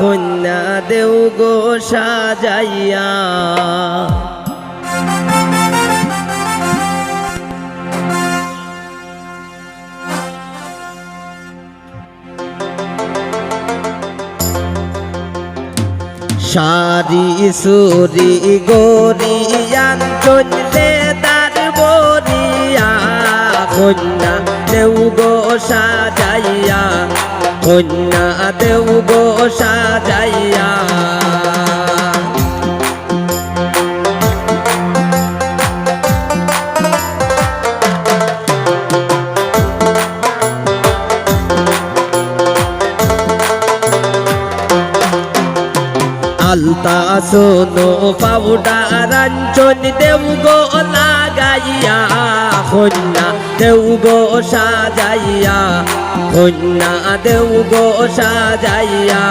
কন্যা দেউ গো সাজাইয়া। সারি সুরি গরিয়ান চললে তার বরিয়া। কন্যা দেউ গো সাজাইয়া, কন্যা দেউ আলতা, সোনো, পাউডার রঞ্জন দেব গো লাগাইয়া কন্যা দেউ গো সাজাইয়া কন্যা দেউ গো সাজাইয়া।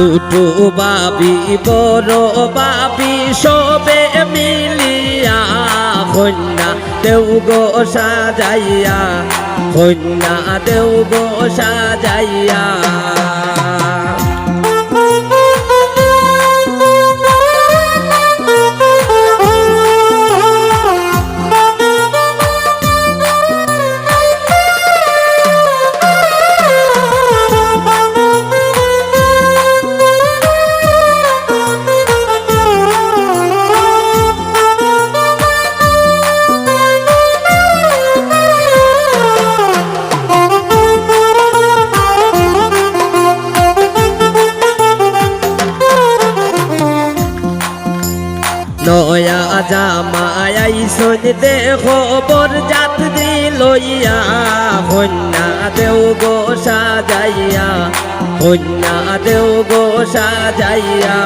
ছোটো বাবি বড় বাবি সবে মিলিয়া কন্যা দেউ গো সাজাইয়া কন্যা দেউ গো সাজাইয়া। নয়া জামাই দে খবর জাত যাত্রী লইয়া কন্যা দেও গো সাজাইয়া, কন্যা দেও গো সাজাইয়া।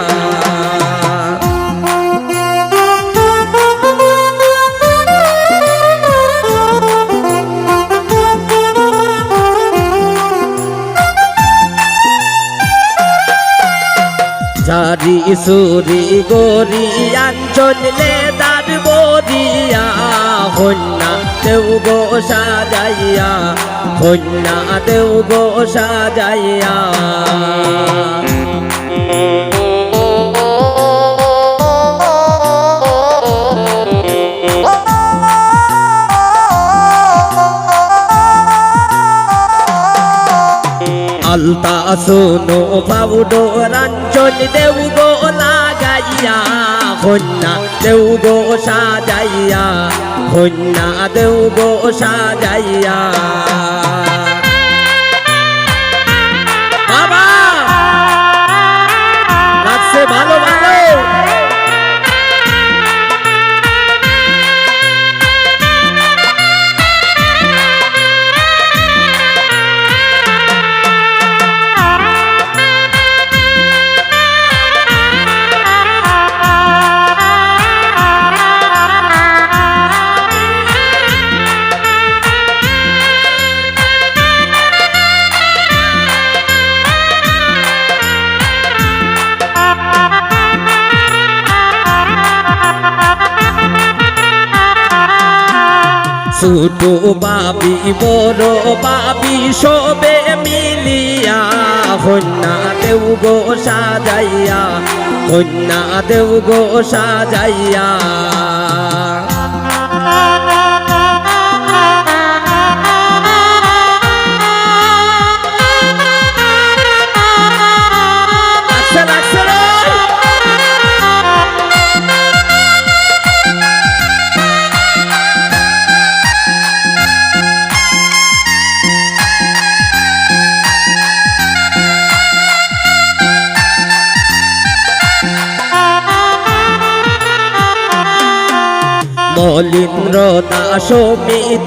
সারি সুরি গরি আঞ্চলে দার বরিয়া কন্যা দেউ গো সাজাইয়া কন্যা দেউ গো সাজাইয়া। আলতা, সোনো পাউডো রঞ্জন দেউ গো লাগাইয়া কন্যা দেউ গো সাজাইয়া কন্যা দেউ গো সাজাইয়া ছোট বাবি বড় বাবি সবে মিলিয়া কন্যা দেউ গো সাজাইয়া কন্যা দেউ গো সাজাইয়া। মলিন্দ্র দাস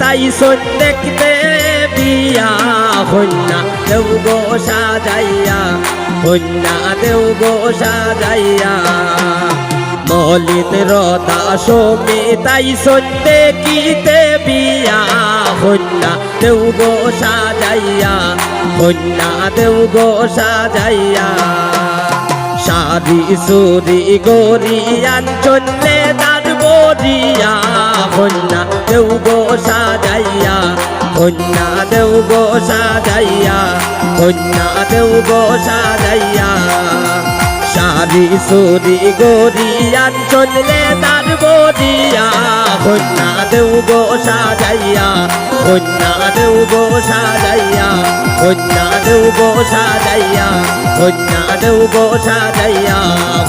তাই সন দেখতে বিয়া হন্যা দেউ গো সাজাইয়া হন্যা দেউ গো সাজাইয়া। মলিন্দ্র দাস তাই সন দেখিতে বিয়া হন্যা দেউ গো সাজাইয়া হন্যা দেউ গো সাজাইয়া। সারি সুরি গরিয়ান চন্নে বরিয়া কন্যা দেউ গো সাজাইয়া, কন্যা দেউ গো সাজাইয়া, কন্যা দেউ গো সাজাইয়া। সারি সুরি গরিয়ান চললে তার বরিয়া কন্যা দেউ গো সাজাইয়া, কন্যা দেউ গো সাজাইয়া, কন্যা দেউ গো সাজাইয়া, কন্যা দেউবো সাজাইয়া,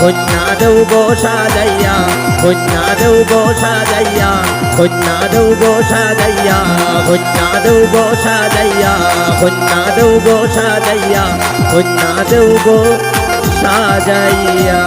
কন্যা দেউবো সাজাইয়া, কন্যা দেউবো সাজাইয়া, কন্যা দেউবো সাজাইয়া, কন্যা দেউবো সাজাইয়া, কন্যা দেউবো সাজাইয়া, কন্যা দেউবো সাজাইয়া।